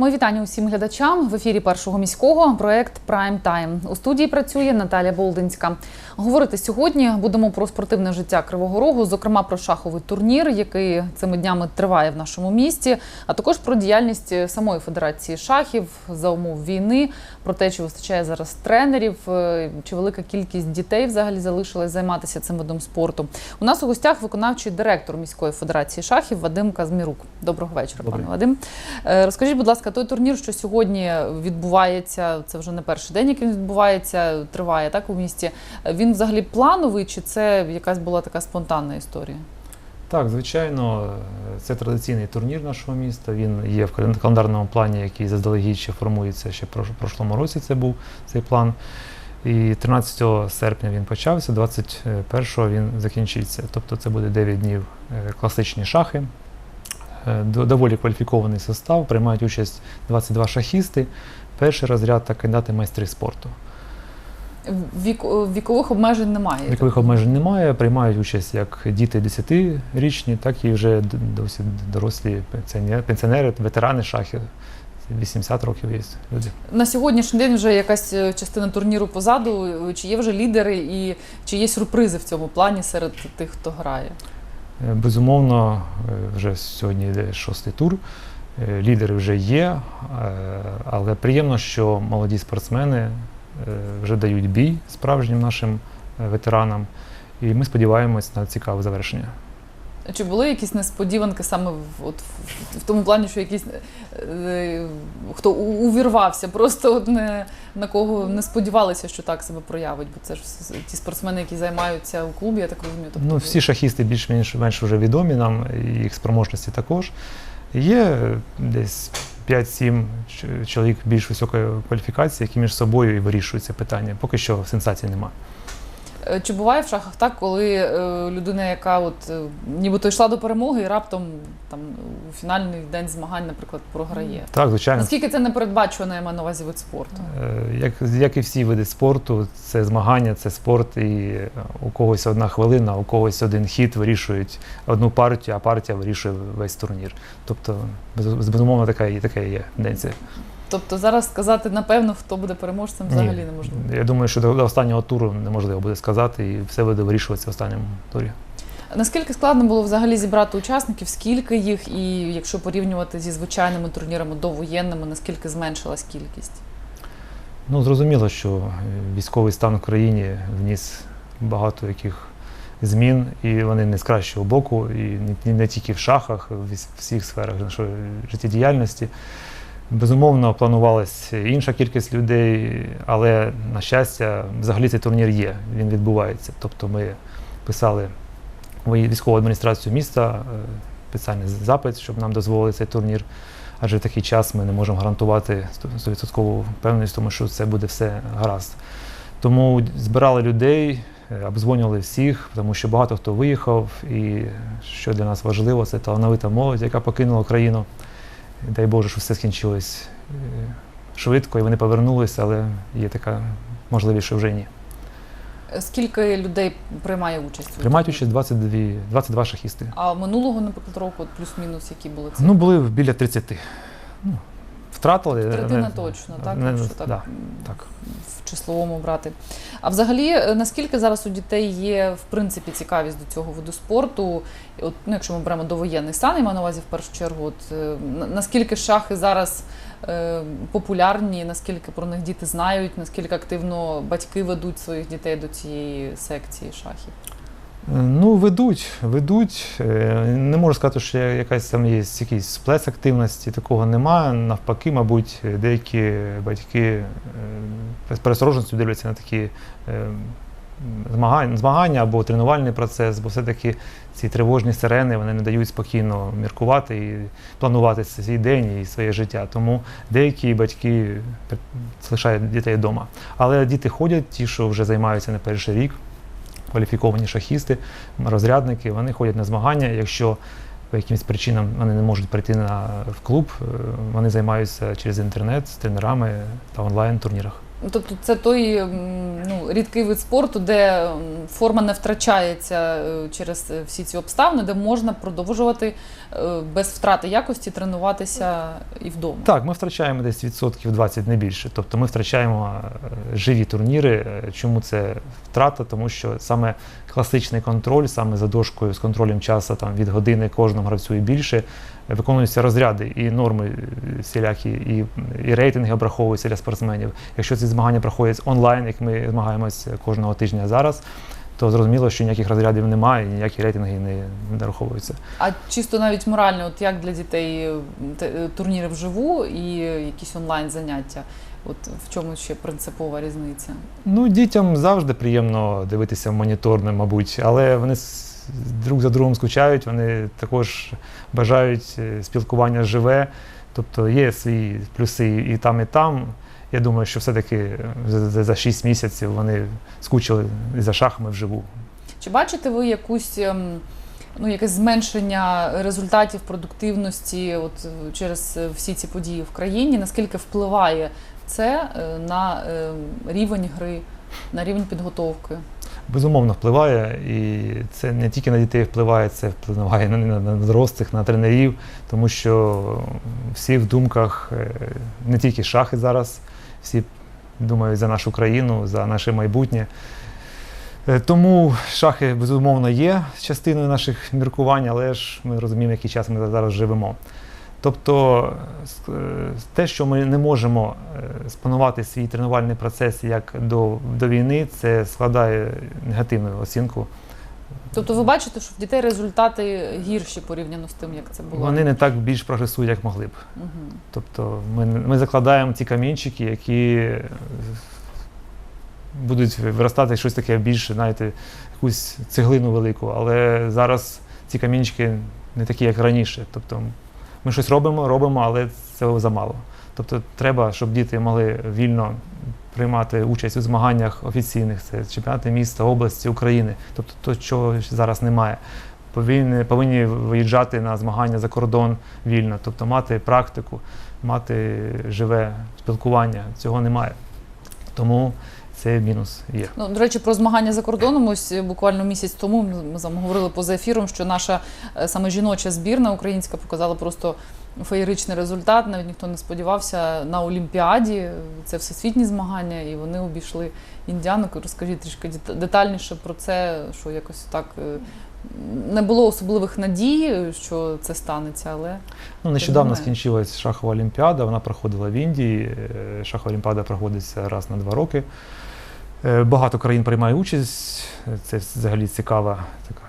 Мої вітання усім глядачам в ефірі першого міського проект Прайм Тайм. У студії працює Наталя Болдинська. Говорити сьогодні будемо про спортивне життя Кривого Рогу, зокрема про шаховий турнір, який цими днями триває в нашому місті, а також про діяльність самої федерації шахів за умов війни, про те, чи вистачає зараз тренерів, е, чи велика кількість дітей взагалі залишилась займатися цим видом спорту. У нас у гостях виконавчий директор міської федерації шахів Вадим Казмірук. Доброго вечора, Добрий. пане Вадим. Е, Розкажіть, будь ласка, той турнір, що сьогодні відбувається, це вже не перший день, як він відбувається, триває так у місті. Він взагалі плановий, чи це якась була така спонтанна історія? Так, звичайно, це традиційний турнір нашого міста. Він є в календарному плані, який заздалегідь ще формується ще в прош- прошлому році. Це був цей план. І 13 серпня він почався, 21-го він закінчиться. Тобто це буде 9 днів е, класичні шахи. Е, Доволі кваліфікований состав, приймають участь 22 шахісти, перший розряд та кандидати в майстри спорту. Вік, вікових обмежень немає. Вікових обмежень немає, приймають участь як діти 10-річні, так і вже д- досить дорослі пенсіонери, пенсіонери, ветерани шахів. 80 років є люди. На сьогоднішній день вже якась е, частина турніру позаду. Чи є вже лідери і чи є сюрпризи в цьому плані серед тих, хто грає? Е, Безумовно, е, вже сьогодні йде шостий тур. Лідери вже є, але приємно, що молоді спортсмени вже дають бій справжнім нашим е, ветеранам. І ми сподіваємось на цікаве завершення. Чи були якісь несподіванки саме в, от, в, тому плані, що якісь е, хто увірвався, просто от не, на кого не сподівалися, що так себе проявить, бо це ж ті спортсмени, які займаються у клубі, я так розумію. Тобто, Ну, всі шахісти більш-менш менш вже відомі нам, їх спроможності також. Є е, десь 5-7 чоловік більш високої кваліфікації, які між собою і вирішують це питання. Поки що сенсацій нема. Е, Чи буває в шахах так, коли е, людина, яка от е, нібито йшла до перемоги, і раптом там у фінальний день змагань, наприклад, програє? Так, звичайно. Наскільки це не передбачено, я маю на увазі вид спорту? Як, як і всі види спорту, це змагання, це спорт, і у когось одна хвилина, у когось один хід вирішують одну партію, а партія вирішує весь турнір. Тобто, безумовно, таке, і таке є тенденція. Тобто зараз сказати напевно, хто буде переможцем, взагалі неможливо. Я думаю, що до, останнього туру неможливо буде сказати, і все буде вирішуватися в останньому турі. Наскільки складно було взагалі зібрати учасників, скільки їх, і якщо порівнювати зі звичайними турнірами довоєнними, наскільки зменшилась кількість? Ну, зрозуміло, що е, військовий стан в країні вніс багато яких змін, і вони не з кращого боку, і не, не тільки в шахах, в всіх сферах нашої життєдіяльності. Безумовно, планувалася інша кількість людей, але, на щастя, взагалі цей турнір є, він відбувається. Тобто ми писали військову адміністрацію міста е, спеціальний запит, щоб нам дозволили цей турнір. Адже в такий час ми не можемо гарантувати 100% впевненість, тому що це буде все гаразд. Тому збирали людей, е, обдзвонювали всіх, тому що багато хто виїхав. І що для нас важливо, це талановита молодь, яка покинула країну. Дай Боже, що все скінчилось е, швидко, і вони повернулися, але є така можливість, що вже ні. Скільки людей приймає участь? Приймають участь 22, 22 шахісти. А минулого, наприклад, року, плюс-мінус, які були це? Ну, були біля 30. Ну, втратили. Третина не- точно, так? не- Якщо так, да, так. в числовому брати. А взагалі, е, наскільки зараз у дітей є в принципі цікавість до цього виду спорту? От, ну, якщо ми беремо довоєнний стан, я маю на увазі в першу чергу, от, е, наскільки шахи зараз е, популярні, наскільки про них діти знають, наскільки активно батьки ведуть своїх дітей до цієї секції шахів? Е, Ну, ведуть, ведуть. Е, Не можу сказати, що якась там є якийсь сплес активності, такого немає. Навпаки, мабуть, деякі батьки е, з пересторожністю дивляться на такі е, змагання, або тренувальний процес, бо все-таки ці тривожні сирени вони не дають спокійно міркувати і планувати свій день і своє життя. Тому деякі батьки залишають дітей вдома. Але діти ходять, ті, що вже займаються не перший рік, кваліфіковані шахісти, розрядники, вони ходять на змагання. Якщо по якимось причинам вони не можуть прийти на, в клуб, е, вони займаються через інтернет з тренерами та онлайн турнірах. Тобто це той ну, рідкий вид спорту, де форма не втрачається е, через е, всі ці обставини, де можна продовжувати е, без втрати якості тренуватися і вдома. Так, ми втрачаємо десь відсотків 20 не більше. Тобто ми втрачаємо живі турніри. Чому це втрата? Тому що саме класичний контроль, саме за дошкою з контролем часу там, від години кожному гравцю і більше, виконуються розряди і норми е, всілякі, і, і рейтинги обраховуються для спортсменів. Якщо ці змагання проходять онлайн, як ми змагаємося кожного тижня зараз, то зрозуміло, що ніяких розрядів немає, ніякі рейтинги не, нараховуються. А чисто навіть морально, от як для дітей е, турніри вживу і якісь онлайн заняття? От в чому ще принципова різниця? Ну, дітям завжди приємно дивитися в монітор, мабуть, але вони друг за другом скучають, вони також бажають е, спілкування живе. Тобто є свої плюси і там, і там. Я думаю, що все-таки е, за- за- за 6 місяців вони скучили за шахами вживу. Чи бачите ви якусь ем, ну, якесь зменшення результатів продуктивності от, е, через всі ці події в країні? Наскільки впливає це на е, рівень гри, на рівень підготовки? Безумовно, впливає, і це не тільки на дітей впливає, це впливає на, на, на дорослих, на тренерів, тому що всі в думках е, не тільки шахи зараз, всі думають за нашу країну, за наше майбутнє. Е, Тому шахи, безумовно, є частиною наших міркувань, але ж ми розуміємо, який час ми зараз живемо. Тобто е, те, що ми не можемо е, спланувати свій тренувальний процес як до, до війни, це складає негативну оцінку. Тобто ви бачите, що в дітей результати гірші порівняно з тим, як це було? Вони не так більш прогресують, як могли б. Угу. Тобто ми, ми закладаємо ті камінчики, які будуть виростати щось таке більше, знаєте, якусь цеглину велику. Але зараз ці камінчики не такі, як раніше. Тобто ми щось робимо, робимо, але цього замало. Тобто треба, щоб діти могли вільно приймати участь у змаганнях офіційних, це чемпіонати міста, області, України. Тобто то, чого зараз немає. Повинні, повинні виїжджати на змагання за кордон вільно, тобто мати практику, мати живе спілкування. Цього немає. Тому це мінус є. Ну, до речі, про змагання за кордоном. Ось буквально місяць тому ми з вами говорили поза ефіром, що наша е, саме жіноча збірна українська показала просто феєричний результат. Навіть ніхто не сподівався на Олімпіаді. Це всесвітні змагання, і вони обійшли індіанок. Розкажіть трішки детальніше про це, що якось так е, не було особливих надій, що це станеться, але Ну, нещодавно скінчилась шахова олімпіада, вона проходила в Індії. Е, Шахова олімпіада проводиться раз на два роки. Е, Багато країн приймає участь. Це взагалі цікаве,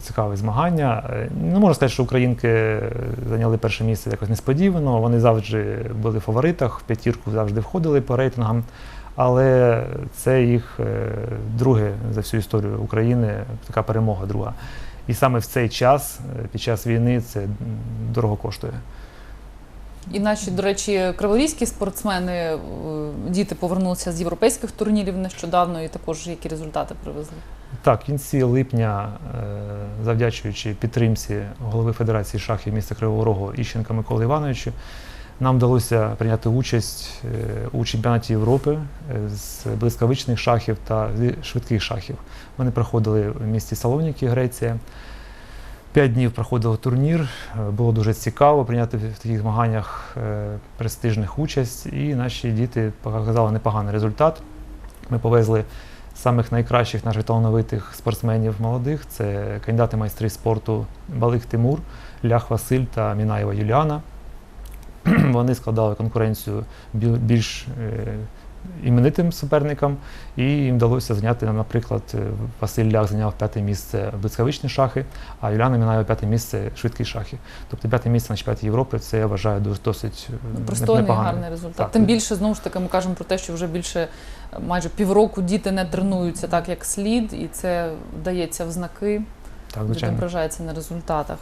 цікаве змагання. Е, Не можу сказати, що українки е, зайняли перше місце якось несподівано. Вони завжди були в фаворитах, в п'ятірку завжди входили по рейтингам. Але це їх друге за всю історію України, така перемога друга. І саме в цей час, під час війни, це дорого коштує. І наші, до речі, криворізькі спортсмени, е, діти повернулися з європейських турнірів нещодавно і також які результати привезли. Так, кінці липня, е, завдячуючи підтримці голови Федерації шахів міста Кривого Рогу Іщенка Миколи Івановича, нам вдалося прийняти участь е, у чемпіонаті Європи з блискавичних шахів та швидких шахів. Вони проходили в місті Салоніки, Греція. П'ять днів проходив турнір. Е, Було дуже цікаво прийняти в таких змаганнях е, престижних участь, і наші діти показали непоганий результат. Ми повезли самих найкращих наших талановитих спортсменів молодих. Це кандидати майстри спорту Балих Тимур, Лях Василь та Мінаєва Юліана. Вони складали конкуренцію більш е, іменитим суперникам, і їм вдалося зайняти, наприклад, е, Василь Лях зайняв п'яте місце блискавичні шахи, а Юліана Мінаєва п'яте місце швидкі шахи. Тобто п'яте місце на чемпіонаті Європи це я вважаю дос- досить е, Ну, Пристойний гарний результат. Так. Тим більше знову ж таки ми кажемо про те, що вже більше е, майже півроку діти не тренуються так, як слід, і це дається в знаки, Так, відображається на результатах.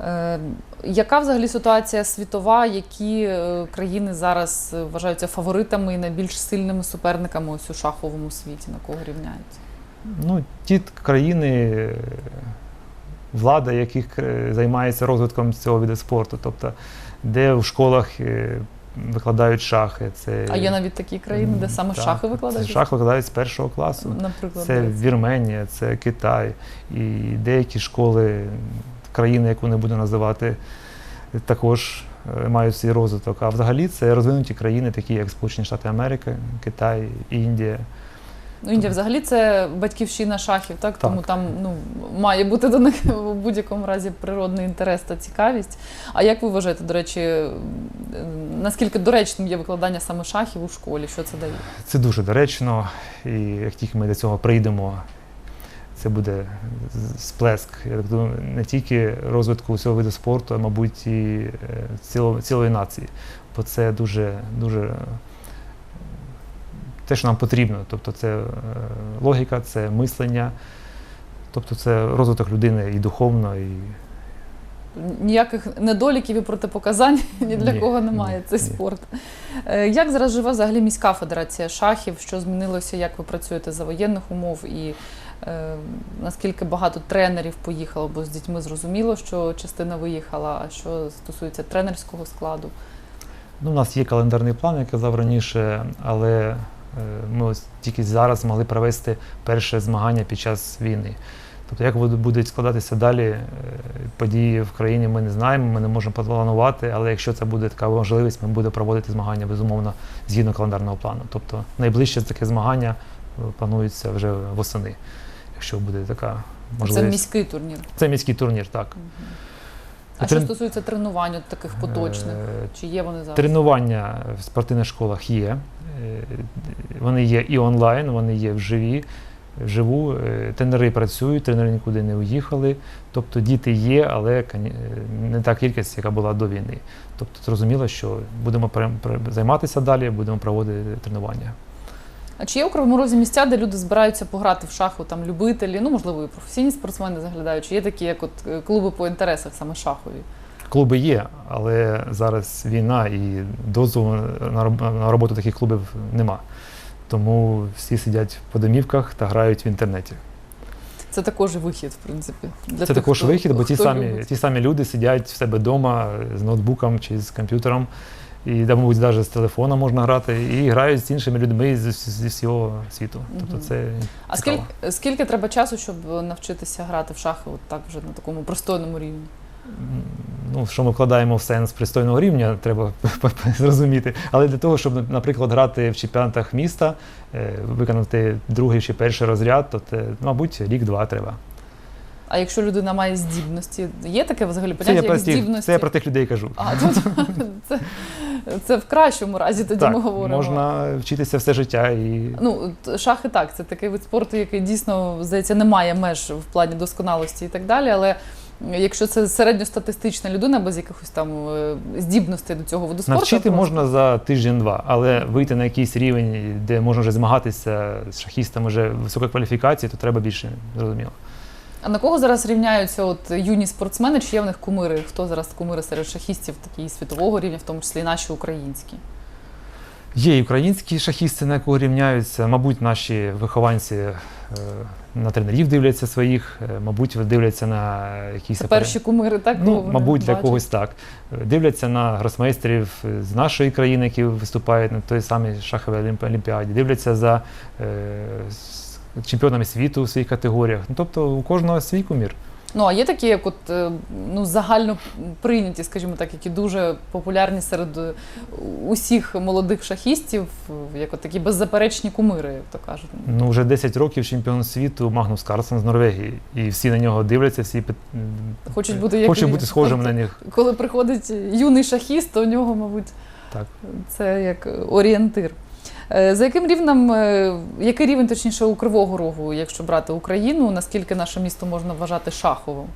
Е, яка взагалі ситуація світова? Які е, країни зараз е, вважаються фаворитами і найбільш сильними суперниками ось у шаховому світі? На кого рівняються? Ну, ті країни, влада, яких займається розвитком цього виду спорту, тобто де в школах викладають шахи. Це, А є навіть такі країни, де саме Так, шахи викладають? Це шах викладають з першого класу. Наприклад, Це. Вірменія, це Китай і деякі школи, країни, яку не буду називати, також е, мають свій розвиток. А взагалі це розвинуті країни, такі як Сполучені Штати Америки, Китай, Індія. Ну, Індія взагалі це батьківщина шахів, так? Тому там ну, має бути до них в будь-якому разі природний інтерес та цікавість. А як ви вважаєте, до речі, наскільки доречним є викладання саме шахів у школі? Що це дає? Це дуже доречно, і як тільки ми до цього прийдемо, це буде сплеск. Я так думаю, не тільки розвитку цього виду спорту, а мабуть, і е, ціло, цілої нації. Бо це дуже, дуже е, те, що нам потрібно. Тобто це е, логіка, це мислення, тобто це розвиток людини і духовно, і Ніяких недоліків і протипоказань ні для Ні, кого немає. ні, Це спорт. Як зараз живе взагалі міська федерація шахів? Що змінилося? Як ви працюєте за воєнних умов? І наскільки багато тренерів поїхало? Бо з дітьми зрозуміло, що частина виїхала. А що стосується тренерського складу? Ну, у нас є календарний план, як казав раніше, але е, ми ось тільки зараз змогли провести перше змагання під час війни. Тобто, як будуть складатися далі е, події в країні, ми не знаємо, ми не можемо планувати, але якщо це буде така можливість, ми будемо проводити змагання безумовно згідно календарного плану. Тобто найближче таке змагання е, планується вже восени, якщо буде така Це міський турнір. Це міський турнір, так. А Трен- що стосується тренувань, от таких поточних, Е, чи є вони зараз? Тренування в спортивних школах є. Е, Вони є і онлайн, вони є вживі, вживу. Е, Тренери працюють, тренери нікуди не уїхали. Тобто діти є, але не та кількість, яка була до війни. Тобто зрозуміло, що будемо займатися далі, будемо проводити тренування. А чи є у Кривому Розі місця, де люди збираються пограти в шаху, там любителі, ну можливо, і професійні спортсмени заглядають, чи є такі, як от е, клуби по інтересах, саме шахові? Клуби є, але зараз війна і дозволу на роботу таких клубів нема. Тому всі сидять по домівках та грають в інтернеті. Це також вихід, в принципі. Для Це тих, також хто- вихід, бо ті самі, ті самі люди сидять в себе вдома з ноутбуком чи з комп'ютером, і, да, мабуть, навіть з телефона можна грати, і грають з іншими людьми зі, зі всього світу. Тобто це А цікаво. скільки, скільки треба часу, щоб навчитися грати в шахи от так вже на такому пристойному рівні? ну, що ми вкладаємо в сенс пристойного рівня, треба зрозуміти. Але для того, щоб, наприклад, грати в чемпіонатах міста, е, виконати другий чи перший розряд, то це, мабуть, рік-два треба. А якщо людина має здібності, є таке взагалі поняття про як здібності? це я про тих людей кажу. А, тут, це, це в кращому разі тоді ми говоримо. можна вчитися все життя і Ну, от шахи так, це такий вид спорту, який дійсно, здається, не має меж в плані досконалості і так далі. Але якщо це середньостатистична людина без якихось там е, здібностей до цього виду спорту, Навчити то- можна за тиждень-два, але вийти на якийсь рівень, де можна вже змагатися з шахістами вже високої кваліфікації, то треба більше, зрозуміло. А на кого зараз рівняються от юні спортсмени? Чи є в них кумири? Хто зараз кумири серед шахістів, такі світового рівня, в тому числі і наші українські? Є і українські шахісти, на якого рівняються. Мабуть, наші вихованці е, на тренерів дивляться своїх, е, мабуть, дивляться на якісь Це перші кумири, так? кого Ну, вони мабуть, для бачать? когось так. Дивляться на гросмейстерів з нашої країни, які виступають на той самій шаховій олімпі- олімпіаді. Дивляться за е, чемпіонами світу у своїх категоріях. Ну, тобто у кожного свій кумір. Ну, а є такі, як от е, ну, загально прийняті, скажімо так, які дуже популярні серед е, усіх молодих шахістів, як от такі беззаперечні кумири, як то кажуть. Ну, вже 10 років чемпіон світу Магнус Карлсон з Норвегії. І всі на нього дивляться, всі Хочуть бути як хочуть бути схожими Тобто, на них. Коли приходить юний шахіст, то у нього, мабуть, Так. це як орієнтир. Е, За яким рівнем, е, який рівень, точніше, у Кривого Рогу, якщо брати Україну, наскільки наше місто можна вважати шаховим?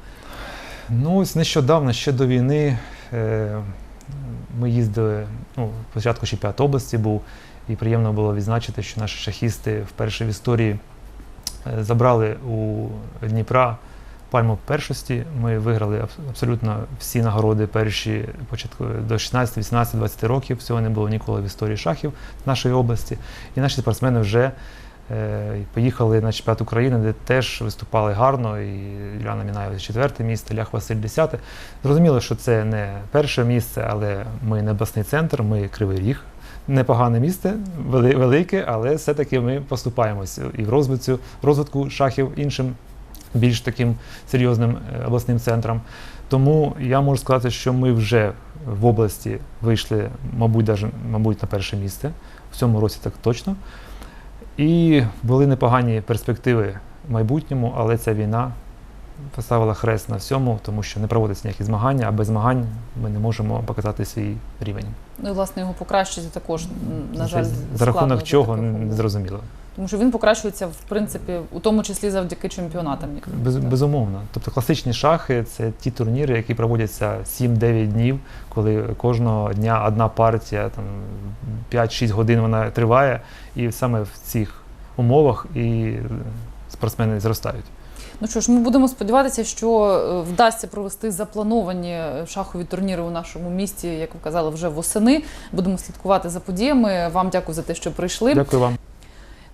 Ну, ось нещодавно, ще до війни, е, ми їздили, ну, спочатку чемпіонат області був, і приємно було відзначити, що наші шахісти вперше в історії забрали у Дніпра пальму першості. Ми виграли абс- абсолютно всі нагороди перші початку до 16, 18, 20 років. Всього не було ніколи в історії шахів нашої області. І наші спортсмени вже Е, Поїхали на чемпіонат України, де теж виступали гарно. І Юліана Мінаєва четверте місце, Лях Василь десяте. Зрозуміло, що це не перше місце, але ми не обласний центр, ми Кривий Ріг. Непогане місце, велике, але все-таки ми поступаємося і в розвитку, розвитку шахів іншим більш таким серйозним е, обласним центрам. Тому я можу сказати, що ми вже в області вийшли, мабуть, даже, мабуть, на перше місце. В цьому році так точно. І були непогані перспективи в майбутньому, але ця війна поставила хрест на всьому, тому що не проводяться ніякі змагання, а без змагань ми не можемо показати свій рівень. Ну і власне його покращити також, на жаль, за рахунок чого не зрозуміло. Тому що він покращується в принципі, у тому числі завдяки чемпіонатам. Без, безумовно. Тобто класичні шахи це ті турніри, які проводяться 7-9 днів, коли кожного дня одна партія, там 5-6 годин вона триває, і саме в цих умовах і спортсмени зростають. Ну що ж, ми будемо сподіватися, що е, вдасться провести заплановані е, шахові турніри у нашому місті, як ви казали, вже восени. Будемо слідкувати за подіями. Вам дякую за те, що прийшли. Дякую вам.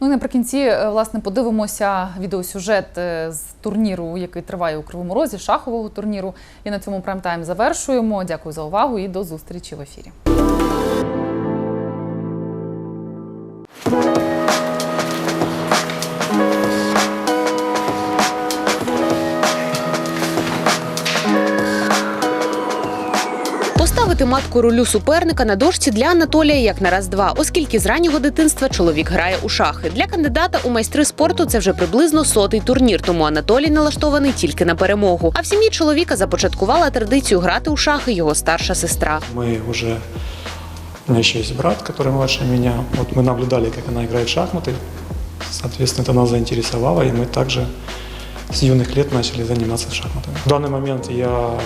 Ну наприкінці, е, власне, подивимося відеосюжет е, з турніру, який триває у Кривому Розі, шахового турніру. І на цьому прайм-тайм завершуємо. Дякую за увагу і до зустрічі в ефірі. Поставити матку рулю суперника на дошці для Анатолія як на раз-два, оскільки з раннього дитинства чоловік грає у шахи. Для кандидата у майстри спорту це вже приблизно сотий турнір, тому Анатолій налаштований тільки на перемогу. А в сім'ї чоловіка започаткувала традицію грати у шахи його старша сестра. Мы уже... У меня еще есть брат, который младше меня. Вот мы наблюдали, как она играет в шахматы. Соответственно, это нас заинтересовало, и мы также с юных лет начали заниматься шахматами. В данный момент я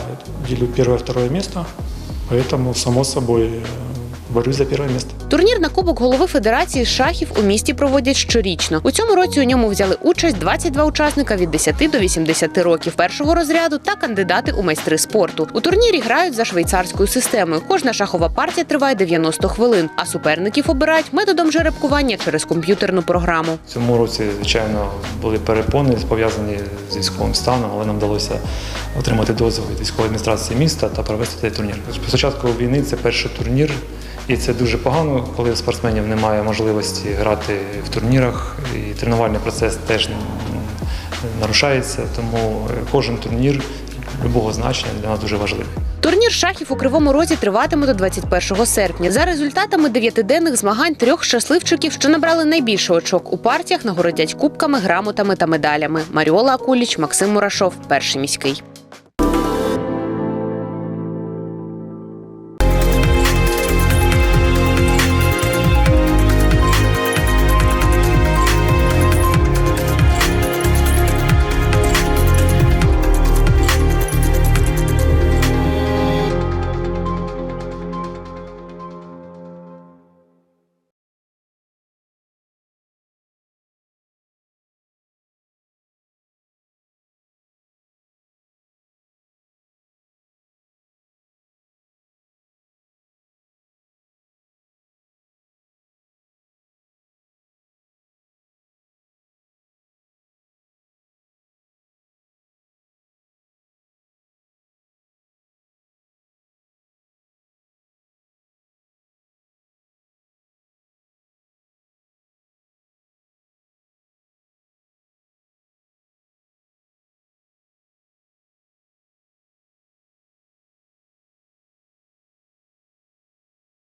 делю первое-второе место, поэтому, само собой, борюсь за первое место. Турнір на Кубок голови Федерації шахів у місті проводять щорічно. У цьому році у ньому взяли участь 22 учасника від 10 до 80 років першого розряду та кандидати у майстри спорту. У турнірі грають за швейцарською системою. Кожна шахова партія триває 90 хвилин, а суперників обирають методом жеребкування через комп'ютерну програму. В цьому році, звичайно, були перепони пов'язані з військовим станом, але нам вдалося отримати дозвіл від військової адміністрації міста та провести цей турнір. Спочатку війни це перший турнір, і це дуже погано, коли спортсменів немає можливості грати в турнірах, і тренувальний процес теж нарушається. Тому е, кожен турнір любого значення для нас дуже важливий. Турнір шахів у Кривому Розі триватиме до 21 серпня. За результатами дев'ятиденних змагань трьох щасливчиків, що набрали найбільше очок у партіях, нагородять кубками, грамотами та медалями. Маріола Акуліч, Максим Мурашов, перший міський.